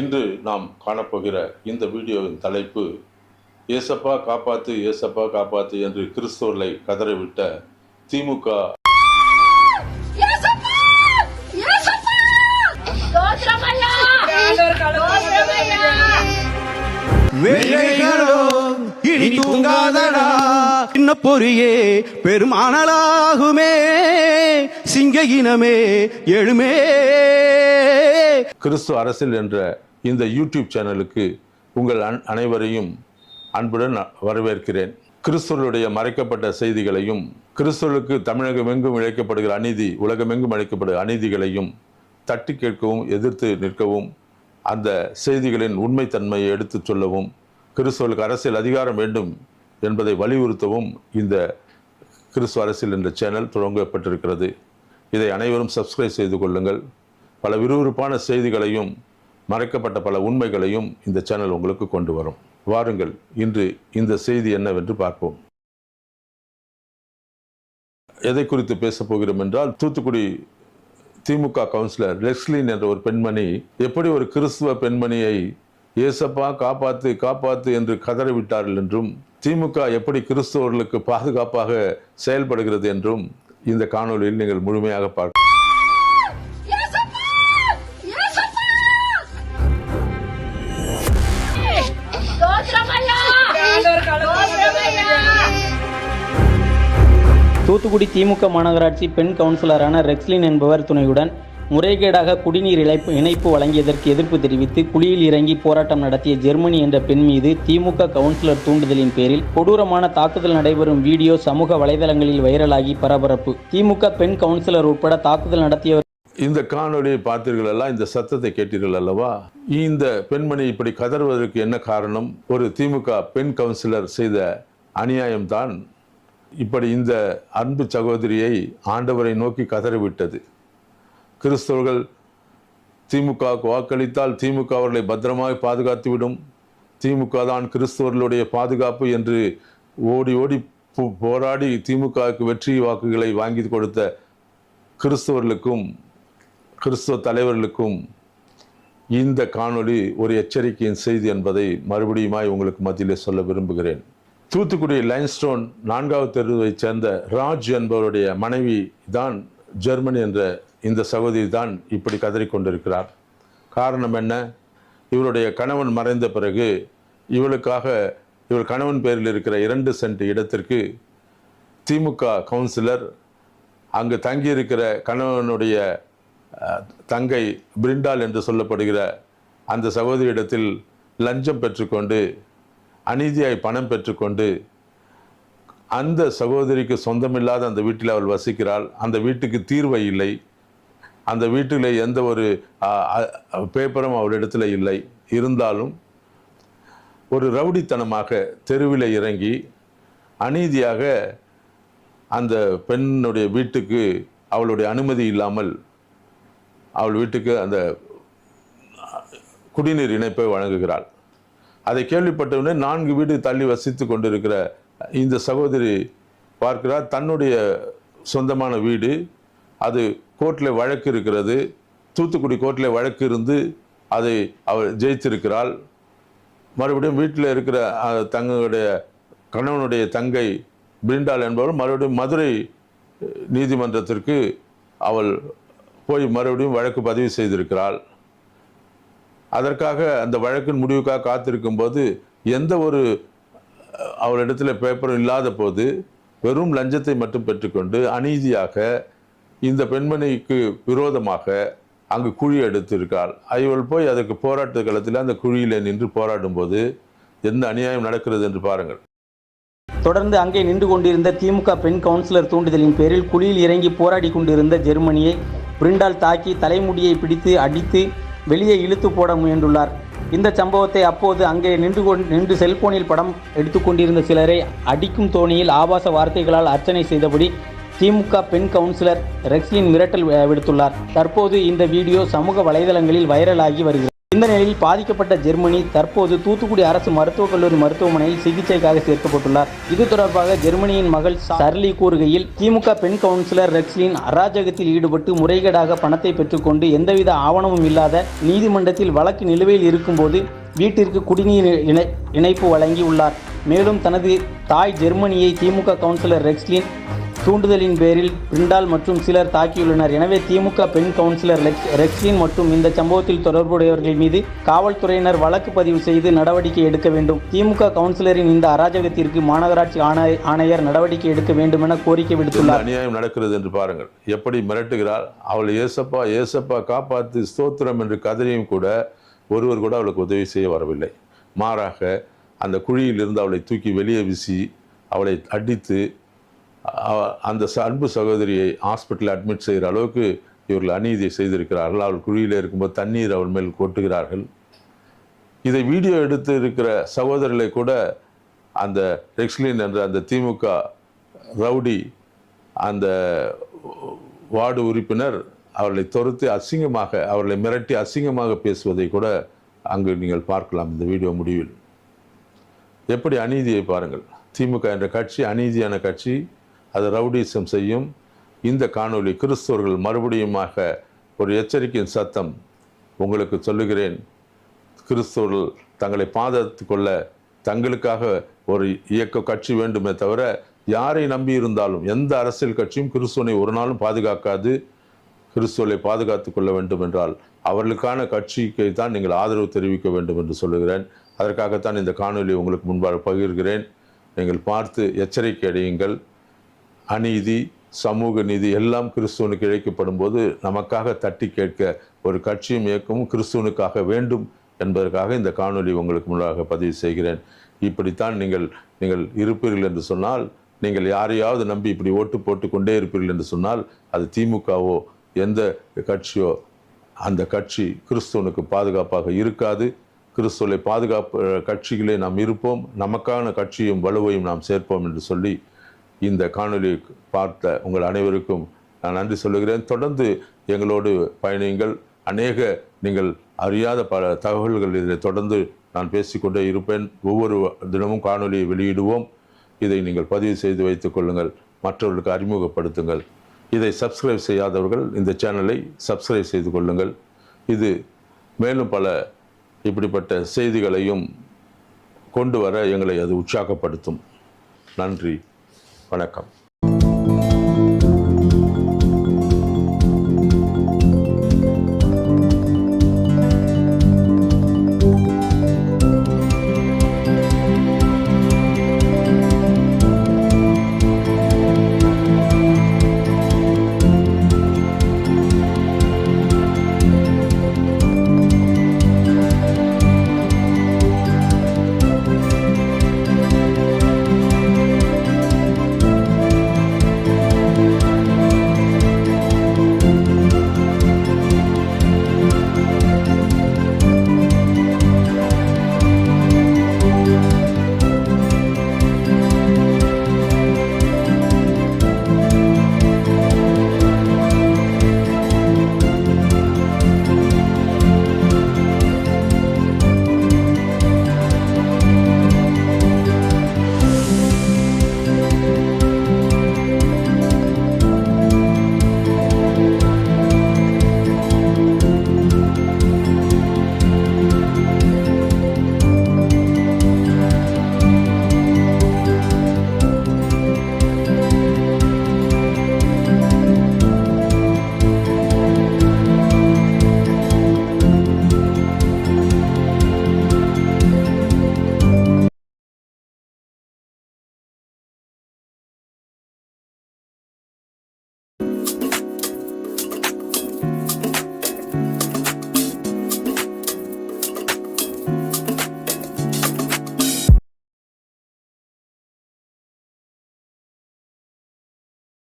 இன்று நாம் காணப்போகிற இந்த வீடியோவின் தலைப்பு ஏசப்பா காப்பாத்து ஏசப்பா காப்பாத்து என்று கிறிஸ்தவர்களை கதறிவிட்ட திமுக. இனி தூங்காதடா சின்ன பொறியே பெருமானலாகுமே சிங்க இனமே எழுமே. கிறிஸ்துவ அரசில் என்ற இந்த யூடியூப் சேனலுக்கு உங்கள் அன்- அனைவரையும் அன்புடன் வரவேற்கிறேன். கிறிஸ்துவருடைய மறைக்கப்பட்ட செய்திகளையும் கிறிஸ்துவர்களுக்கு தமிழகமெங்கும் இழைக்கப்படுகிற அநீதி உலகமெங்கும் அழைக்கப்படுகிற அநீதிகளையும் தட்டி கேட்கவும் எதிர்த்து நிற்கவும் அந்த செய்திகளின் உண்மைத்தன்மையை எடுத்துச் சொல்லவும் கிறிஸ்துவர்களுக்கு அரசியல் அதிகாரம் வேண்டும் என்பதை வலியுறுத்தவும் இந்த கிறிஸ்துவ அரசியல் என்ற சேனல் தொடங்கப்பட்டிருக்கிறது இதை அனைவரும் சப்ஸ்கிரைப் செய்து கொள்ளுங்கள். பல விறுவிறுப்பான செய்திகளையும் மறைக்கப்பட்ட பல உண்மைகளையும் இந்த சேனல் உங்களுக்கு கொண்டு வரும். வாருங்கள் இன்று இந்த செய்தி என்னவென்று பார்ப்போம். எதை குறித்து பேசப் போகிறோம் என்றால் தூத்துக்குடி திமுக கவுன்சிலர் லெக்ஸ்லின் என்ற ஒரு பெண்மணி எப்படி ஒரு கிறிஸ்துவ பெண்மணியை இயேசப்பா காப்பாத்து காப்பாத்து என்று கதறிவிட்டார்கள் என்றும் திமுக எப்படி கிறிஸ்தவர்களுக்கு பாதுகாப்பாக செயல்படுகிறது என்றும் இந்த காணொலியில் நீங்கள் முழுமையாக பார்க்க தூத்துக்குடி திமுக மாநகராட்சி பெண் கவுன்சிலரான ரெக்ஸ்லின் என்பவர் துணையுடன் முறைகேடாக குடிநீர் இழைப்பு இணைப்பு வழங்கியதற்கு எதிர்ப்பு தெரிவித்து குழியில் இறங்கி போராட்டம் நடத்திய ஜெர்மனி என்ற பெண் மீது திமுக கவுன்சிலர் தூண்டுதலின் பேரில் கொடூரமான தாக்குதல் நடைபெறும் வீடியோ சமூக வலைதளங்களில் வைரலாகி பரபரப்பு. திமுக பெண் கவுன்சிலர் உட்பட தாக்குதல் நடத்தியவர் இந்த காணொலியை பார்த்தீர்கள் அல்லவா இந்த சத்தத்தை கேட்டீர்கள் அல்லவா இந்த பெண்மணி இப்படி கதறுவதற்கு என்ன காரணம்? ஒரு திமுக பெண் கவுன்சிலர் செய்த அநியாயம்தான். இப்படி இந்த அன்பு சகோதரியை ஆண்டவரை நோக்கி கதறிவிட்டது. கிறிஸ்தவர்கள் திமுகவுக்கு வாக்களித்தால் திமுக அவர்களை பத்திரமாக பாதுகாத்துவிடும். திமுக தான் கிறிஸ்தவர்களுடைய பாதுகாப்பு என்று ஓடி ஓடி போ- போராடி திமுகவுக்கு வெற்றி வாக்குகளை வாங்கி கொடுத்த கிறிஸ்தவர்களுக்கும் கிறிஸ்தவ தலைவர்களுக்கும் இந்த காணொளி ஒரு எச்சரிக்கையின் செய்தி என்பதை மறுபடியுமாய் உங்களுக்கு மத்தியிலே சொல்ல விரும்புகிறேன். தூத்துக்குடி லைன்ஸ்டோன் நான்காவது தெருவைச் சேர்ந்த ராஜ் என்பவருடைய மனைவி தான் ஜெர்மன் என்ற இந்த சகோதரி தான் இப்படி கதறிக்கொண்டிருக்கிறார். காரணம் என்ன? இவருடைய கணவன் மறைந்த பிறகு இவளுக்காக இவர் கணவன் பேரில் இருக்கிற இரண்டு சென்ட் இடத்திற்கு திமுக கவுன்சிலர் அங்கு தங்கியிருக்கிற கணவனுடைய தங்கை பிரிண்டால் என்று சொல்லப்படுகிற அந்த சகோதரியிடத்தில் லஞ்சம் பெற்றுக்கொண்டு அநீதியாய் பணம் பெற்றுக்கொண்டு அந்த சகோதரிக்கு சொந்தமில்லாத அந்த வீட்டில் அவள் வசிக்கிறாள். அந்த வீட்டுக்கு தீர்வை இல்லை. அந்த வீட்டில் எந்த ஒரு பேப்பரும் அவளிடத்தில் இல்லை. இருந்தாலும் ஒரு ரவுடித்தனமாக தெருவில் இறங்கி அநீதியாக அந்த பெண்ணுடைய வீட்டுக்கு அவளுடைய அனுமதி இல்லாமல் அவள் வீட்டுக்கு அந்த குடிநீர் இணைப்பை வழங்குகிறாள். அதை கேள்விப்பட்டவுடனே நான்கு வீடு தள்ளி வசித்து கொண்டிருக்கிற இந்த சகோதரி பார்க்கிறார். தன்னுடைய சொந்தமான வீடு. அது கோர்ட்டில் வழக்கு இருக்கிறது. தூத்துக்குடி கோர்ட்டில் வழக்கு இருந்து அதை அவள் ஜெயித்திருக்கிறாள் மறுபடியும் வீட்டில் இருக்கிற தங்களுடைய கணவனுடைய தங்கை பிரிண்டால் என்பவர் மறுபடியும் மதுரை நீதிமன்றத்திற்கு அவள் போய் மறுபடியும் வழக்கு பதிவு செய்திருக்கிறாள். அதற்காக அந்த வழக்கின் முடிவுக்காக காத்திருக்கும் போது எந்த ஒரு அஹ், அவளிடத்தில் பேப்பரும் இல்லாத போது வெறும் லஞ்சத்தை மட்டும் பெற்றுக்கொண்டு அநீதியாக இந்த பெண்மணிக்கு விரோதமாக அங்கு குழி எடுத்திருக்காள். இவள் போய் அதற்கு போராட்ட களத்தில் அந்த குழியில் நின்று போராடும் போது எந்த அநியாயம் நடக்கிறது என்று பாருங்கள். தொடர்ந்து அங்கே நின்று கொண்டிருந்த திமுக பெண் கவுன்சிலர் தூண்டுதலின் பேரில் குழியில் இறங்கி போராடி கொண்டிருந்த ஜெர்மனியை பிரிண்டால் தாக்கி தலைமுடியை பிடித்து அடித்து வெளியே இழுத்து போட முயன்றுள்ளார். இந்த சம்பவத்தை அப்போது அங்கே நின்று கொண்டு நின்று செல்போனில் படம் எடுத்துக்கொண்டிருந்த சிலரை அடிக்கும் தோணியில் ஆபாச வார்த்தைகளால் அர்ச்சனை செய்தபடி திமுக பெண் கவுன்சிலர் ரெக்ஸ்லின் மிரட்டல் விடுத்துள்ளார். தற்போது இந்த வீடியோ சமூக வலைதளங்களில் வைரலாகி வருகிறது. இந்த நிலையில் பாதிக்கப்பட்ட ஜெர்மனி தற்போது தூத்துக்குடி அரசு மருத்துவக் கல்லூரி மருத்துவமனையில் சிகிச்சைக்காக சேர்க்கப்பட்டுள்ளார். இது தொடர்பாக ஜெர்மனியின் மகள் சர்லி கூறுகையில் திமுக பெண் கவுன்சிலர் ரெக்ஸ்லின் அராஜகத்தில் ஈடுபட்டு முறைகேடாக பணத்தை பெற்றுக்கொண்டு எந்தவித ஆவணமும் இல்லாத நீதிமன்றத்தில் வழக்கு நிலுவையில் இருக்கும்போது வீட்டிற்கு குடிநீர் இணை இணைப்பு வழங்கியுள்ளார். மேலும் தனது தாய் ஜெர்மனியை திமுக கவுன்சிலர் ரெக்ஸ்லின் தூண்டுதலின் பேரில் பிரிண்டால் மற்றும் சிலர் தாக்கியுள்ளனர். எனவே திமுக பெண் கவுன்சிலர் ரெக்ஸ்லின் மற்றும் இந்த சம்பவத்தில் தொடர்புடையவர்கள் மீது காவல்துறையினர் வழக்கு பதிவு செய்து நடவடிக்கை எடுக்க வேண்டும். திமுக கவுன்சிலரின் இந்த அராஜகத்திற்கு மாநகராட்சி ஆணை- ஆணையர் நடவடிக்கை எடுக்க வேண்டும் என கோரிக்கை விடுத்துள்ளார். அநியாயம் நடக்கிறது என்று பாருங்கள். எப்படி மிரட்டுகிறார்? அவள் ஏசப்பா ஏசப்பா காப்பாத்து ஸ்தோத்திரம் என்று கதறியும் கூட ஒருவர் கூட அவளுக்கு உதவி செய்ய வரவில்லை. மாறாக அந்த குழியில் இருந்து அவளை தூக்கி வெளியே வீசி அவளை அடித்து அந்த ச- அன்பு சகோதரியை ஹாஸ்பிட்டலில் அட்மிட் செய்கிற அளவுக்கு இவர்கள் அநீதியை செய்திருக்கிறார்கள். அவள் குழியில் இருக்கும்போது தண்ணீர் அவள் மேல் கொட்டுகிறார்கள். இதை வீடியோ எடுத்து இருக்கிற சகோதரர்களை கூட அந்த ரெக்ஸ்லின் என்ற அந்த திமுக ரவுடி அந்த வார்டு உறுப்பினர் அவர்களை துரத்தி அசிங்கமாக அவர்களை மிரட்டி அசிங்கமாக பேசுவதை கூட அங்கு நீங்கள் பார்க்கலாம் இந்த வீடியோ முடிவில். எப்படி அநீதியை பாருங்கள்? திமுக என்ற கட்சி அநீதியான கட்சி. அது ரவுடிசம் செய்யும். இந்த காணொளி கிறிஸ்தவர்கள் மறுபடியுமாக ஒரு எச்சரிக்கையின் சத்தம் உங்களுக்கு சொல்லுகிறேன். கிறிஸ்தவர்கள் தங்களை பாதத்து கொள்ள தங்களுக்காக ஒரு இயக்க கட்சி வேண்டுமே தவிர யாரை நம்பி இருந்தாலும் எந்த அரசியல் கட்சியும் கிறிஸ்துவனை ஒரு நாளும் பாதுகாக்காது. கிறிஸ்துவலை பாதுகாத்து கொள்ள வேண்டும் என்றால் அவர்களுக்கான கட்சிக்கு தான் நீங்கள் ஆதரவு தெரிவிக்க வேண்டும் என்று சொல்லுகிறேன். அதற்காகத்தான் இந்த காணொளி உங்களுக்கு முன்பாக பகிர்கிறேன். நீங்கள் பார்த்து எச்சரிக்கை அடையுங்கள். அநீதி சமூக நீதி எல்லாம் கிறிஸ்துவனுக்கு இழைக்கப்படும் போது நமக்காக தட்டி கேட்க ஒரு கட்சியும் இயக்கமும் கிறிஸ்துவனுக்காக வேண்டும் என்பதற்காக இந்த காணொளி உங்களுக்கு முன்னாக பதிவு செய்கிறேன். இப்படித்தான் நீங்கள் நீங்கள் இருப்பீர்கள் என்று சொன்னால் நீங்கள் யாரையாவது நம்பி இப்படி ஓட்டு போட்டு கொண்டே இருப்பீர்கள் என்று சொன்னால் அது திமுகவோ எந்த கட்சியோ அந்த கட்சி கிறிஸ்துவனுக்கு பாதுகாப்பாக இருக்காது. கிறிஸ்துவை பாதுகாப்பு கட்சிகளே நாம் இருப்போம் நமக்கான கட்சியும் வலுவையும் நாம் சேர்ப்போம் என்று சொல்லி இந்த காணொலி பார்த்த உங்கள் அனைவருக்கும் நான் நன்றி சொல்லுகிறேன். தொடர்ந்து எங்களோடு பயணியுங்கள். அநேக நீங்கள் அறியாத பல தகவல்கள் இதில் தொடர்ந்து நான் பேசிக்கொண்டே இருப்பேன். ஒவ்வொரு தினமும் காணொலியை வெளியிடுவோம். இதை நீங்கள் பதிவு செய்து வைத்துக் கொள்ளுங்கள். மற்றவர்களுக்கு அறிமுகப்படுத்துங்கள். இதை சப்ஸ்கிரைப் செய்யாதவர்கள் இந்த சேனலை சப்ஸ்கிரைப் செய்து கொள்ளுங்கள். இது மேலும் பல இப்படிப்பட்ட செய்திகளையும் கொண்டு வர எங்களை அது உற்சாகப்படுத்தும். நன்றி. வணக்கம்.